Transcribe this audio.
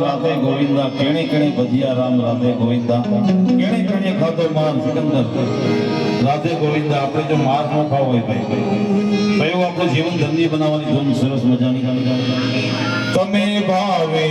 રાધે ગોવિંદા, કેણે કેણે ભજિયા રામ રાધે ગોવિંદા? કેણે કેણે ખાધો માર સિકંદર? રાધે ગોવિંદા, આપણે જો માર ન ખાવ હોય ભાઈ ભાઈ આપણું જીવન ધન્ય બનાવવાની ધૂમ સરસ મજાની તમે ભાવે